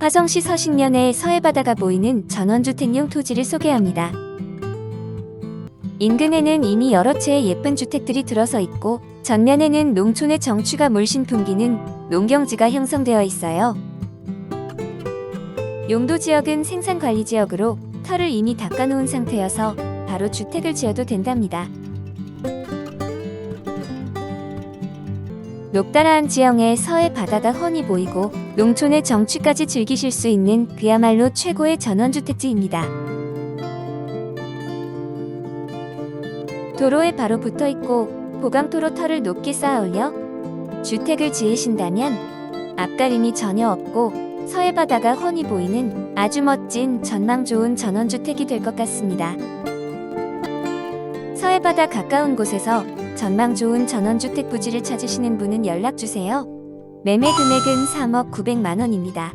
화성시 서식면에 서해바다가 보이는 전원주택용 토지를 소개합니다. 인근에는 이미 여러 채의 예쁜 주택들이 들어서 있고 전면에는 농촌의 정취가 물씬 풍기는 농경지가 형성되어 있어요. 용도 지역은 생산관리 지역으로 털을 이미 닦아놓은 상태여서 바로 주택을 지어도 된답니다. 녹다라한 지형에 서해 바다가 훤히 보이고 농촌의 정취까지 즐기실 수 있는 그야말로 최고의 전원주택지입니다. 도로에 바로 붙어 있고 보강토로 털을 높게 쌓아 올려 주택을 지으신다면 앞가림이 전혀 없고 서해 바다가 훤히 보이는 아주 멋진 전망 좋은 전원주택이 될 것 같습니다. 서해 바다 가까운 곳에서 전망 좋은 전원주택 부지를 찾으시는 분은 연락 주세요. 매매 금액은 3억 900만 원입니다.